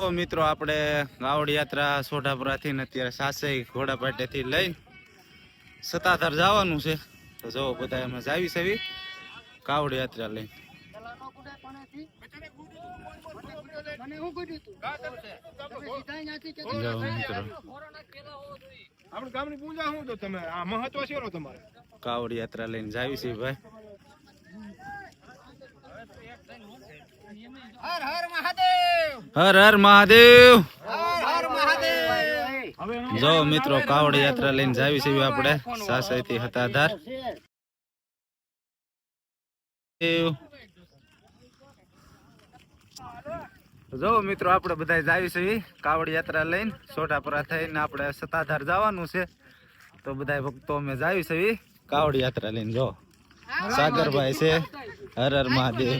મિત્રો, આપણે ગાવડ યાત્રા સોઢાપુરાથી ને અત્યારે સાસઈ ઘોડાપાટેથી લઈને સતાધાર જવાનું છે. તો જો બધા અમે જાવી સેવી કાવડ યાત્રા લઈને કાવડ યાત્રા લઈને જાવી છે ભાઈ. હર હર મહાદેવ! હર હર મહાદેવ! હર મહાદેવ! જો મિત્રો કાવડ યાત્રા લઈને જાવી છે આપણે સાસઈ થી હતાધાર. જો મિત્રો આપણે બધા જાવી છે કાવડ યાત્રા લઈને સોટાપુરા થઈને આપણે સતાધાર જવાનું છે. તો બધા ભક્તો અમે જાવી છે કાવડ યાત્રા લઈને જો. સાગરભાઈ છે. હર હર મહાદેવ.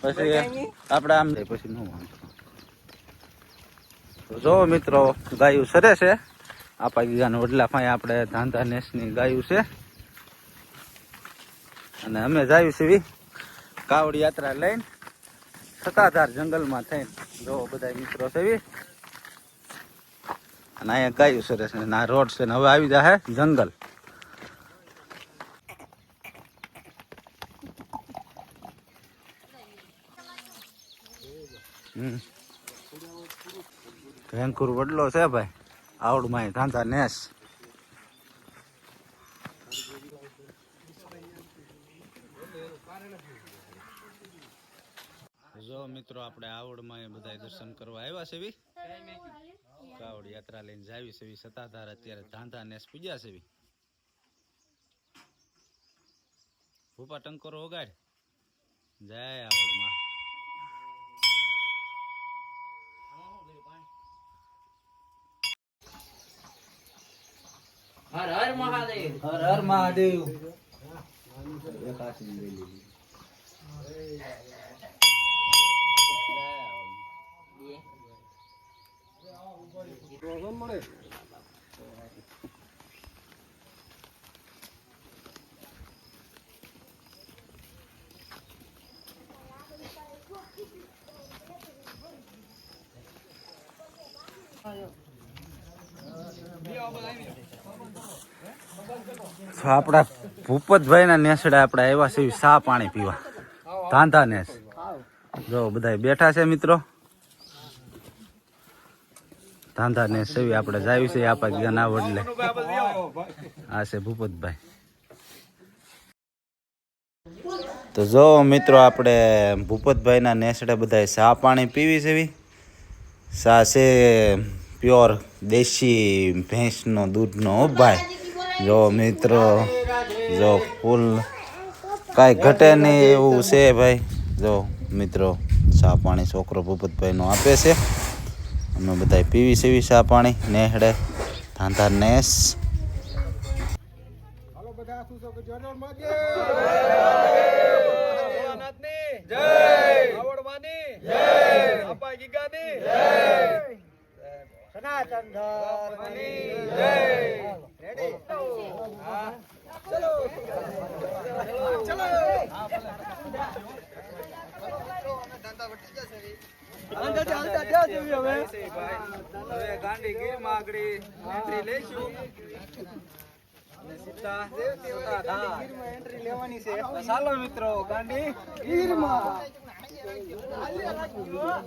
પછી આપણે આમ પછી નું જો મિત્રો ગાયું સરે છે. આપા ગીગાનું વડલા પાસે આપણે ધાંધા નેસની ગાયું છે. અને અમે જાયું છીએ કાવડ યાત્રા લઈને સતાધાર જંગલમાં થઈને. જો બધા મિત્રો છે. અને અહીંયા ગાયું સરસ આ રોડ છે ને હવે આવી જાય જંગલ. ભેંકુર વડલો છે ભાઈ. આવડમાં ધાંધા નેસ જો મિત્રો આપણે આવડમાં એ બધા દર્શન કરવા આવ્યા છે બી કાવડ યાત્રા લઈને જાવી છે સતાધાર અત્યારે ધાંધા નેસ પૂજ્યા છે બી ભૂપા ટંકોરો ઓગાડ. જય આવડમાં. હર હર મહાદેવ. હર હર મહાદેવ. તો આપણા ભૂપતભાઈ ના નેસડા આપણે આવ્યા છે સા પાણી પીવા. ધાંધા નેસ. જો બધા બેઠા છે મિત્રો. ધાંધા ને સેવી આપણે જાવી છે આપા ગયા ના વડલે. આ છે ભૂપતભાઈ. તો જો મિત્રો આપણે ભૂપતભાઈના નેસડે બધા સા પાણી પીવી છે. સા છે પ્યોર દેશી ભેંસનો દૂધનો ભાઈ. જો મિત્રો જો ફૂલ કાંઈ ઘટે નહીં એવું છે ભાઈ. જો મિત્રો ચા પાણી છોકરો ભૂપતભાઈનો આપે છે. અમે બધા પીવી સેવી ચા પાણી નેહડે ધાંધા નેસ. હાલો બધા છો કે જય મહાદેવ જય જય આવડવાની જય આપા ગીગાની જય સનાતન ધર્મની જય રેડી હા ચલો ચલો હાલતા હાલતા ત્યાં જેવી હવે? હવે ગાંડી ગીરમાં આગળ એન્ટ્રી લઈશું. એન્ટ્રી લેવાની છે ચાલો મિત્રો ગાંડી ગીરમાં. આ બોર્ડ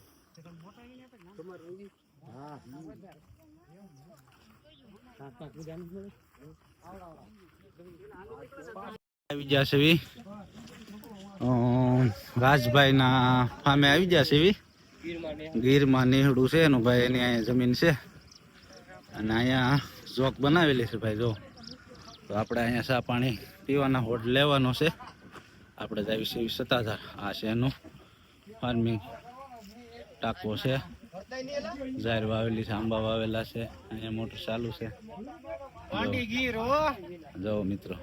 આવી ગયા છે રાજભાઈ ના ફામે આવી ગયા છે ગીરમાં નેહડું છે, એનું ભાઈ એની અહીંયા જમીન છે. અને અહીંયા જોક બનાવેલી છે ભાઈ, જો. તો આપણે અહીંયા સા પાણી પીવાના હોટ લેવાનો છે. આપણે જાવી છે સત્તાધાર આ છે એનું ફાર્મિંગ ટાંકો છે. જાહેર વાવેલી છે આંબા વાવેલા છે અહીંયા મોટર ચાલુ છે. જો. જો મિત્રો.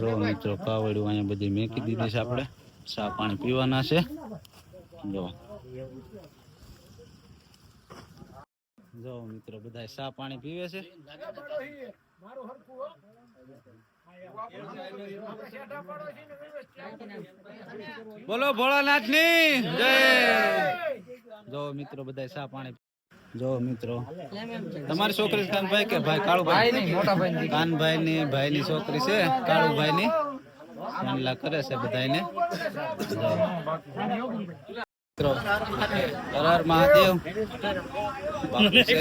જો મિત્રો કાવડ્યું અહીંયા બધી મેકી દીધી છે આપણે. ચા પાણી પીવાના છે. જો. જો મિત્રો બધા ચા પાણી પીવે છે. બોલો ભોળાનાથની જય. જો મિત્રો બધા સા પાણી જો મિત્રો. તમારી છોકરી કાનભાઈ કે ભાઈ? કાળુભાઈ? મોટા ભાઈ કાનભાઈ ની ભાઈ ની છોકરી છે કાળુભાઈ ની માનલા કરે છે બધાને મિત્રો હર મહાદેવ. છે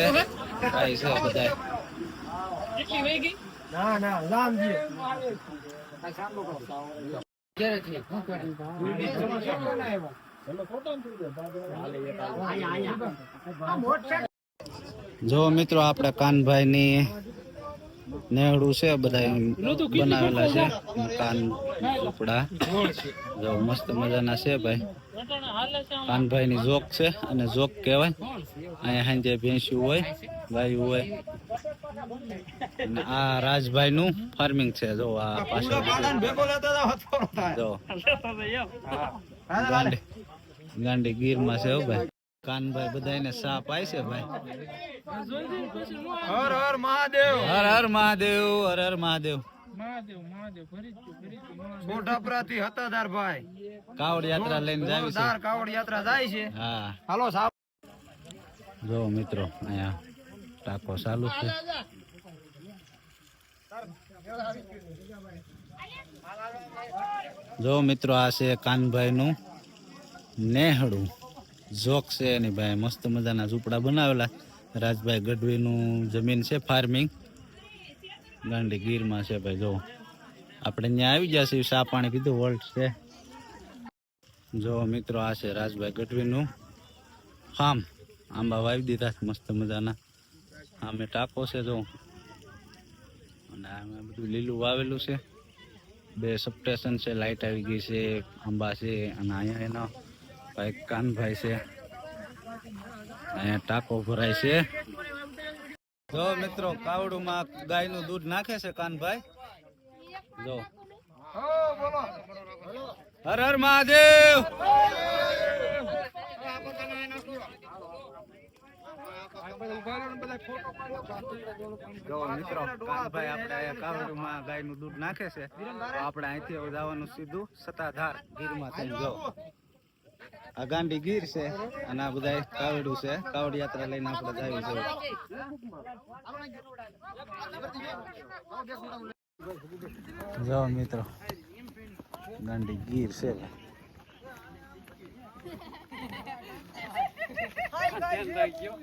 ભાઈ છે બધા ના ના રામજી જો મિત્રો આપડા કાનભાઈ ની નેહડું છે બધા બનાવેલા છે કાન કપડા. જો મસ્ત મજાના છે ભાઈ. કાનભાઈ ની જોક છે અને જોક કહેવાય. અહીંયા સાંજે ભેંસ્યું હોય ગાયું હોય. આ રાજભાઈ નું ફાર્મિંગ છે જો આ પાછળ. જો. ગાંડી ગાંડી ગીરમાં છે ભાઈ. કાનભાઈ બધાને સાપ પાય છે ભાઈ. હર હર મહાદેવ. હર હર મહાદેવ હર હર મહાદેવ. છોટાપરા થી ભાઈ. કાવડ યાત્રા લઈને જાવી છે. કાવડ યાત્રા જાય છે. હા. હાલો જો મિત્રો અહીંયા ટાંકો ચાલુ છે. જો મિત્રો આ છે કાનભાઈ નું નેહડું. જોક છે એની ભાઈ, મસ્ત મજાના ઝૂંપડા બનાવેલા. રાજભાઈ ગઢવીનું જમીન છે ફાર્મિંગ ગાંડી ગીરમાં છે ભાઈ, જો. આપણે ત્યાં આવી જશે સા પાણી કીધું વર્લ્ડ છે. જો મિત્રો આ છે રાજભાઈ ગઢવીનું ફાર્મ આંબા વાવી દીધા મસ્ત મજાના. આમે ટાંકો છે જો. અને આમે બધું લીલું વાવેલું છે. બે સબસ્ટેશન છે લાઇટ આવી ગઈ છે આંબા છે અને અહીંયા એનો ભાઈ કાનભાઈ છે. અહીંયા ટાંકો ભરાય છે. જો મિત્રો, કાવડુમાં ગાયનું દૂધ નાખે છે કાનભાઈ. જો. હર હર મહાદેવ! જો મિત્રો, કાનભાઈ આપણે કાવડુમાં ગાયનું દૂધ નાખે છે. આપણે અહીંથી જવાનું સીધું સત્તાધાર ગીરમાં થઈને જો, આ ગાંડી ગીર છે અને આ બધા કાવડું છે. કાવડ યાત્રા લઈને આપણે જાય છે. જો મિત્રો, ગાંડી ગીર છે. Hi guys, you're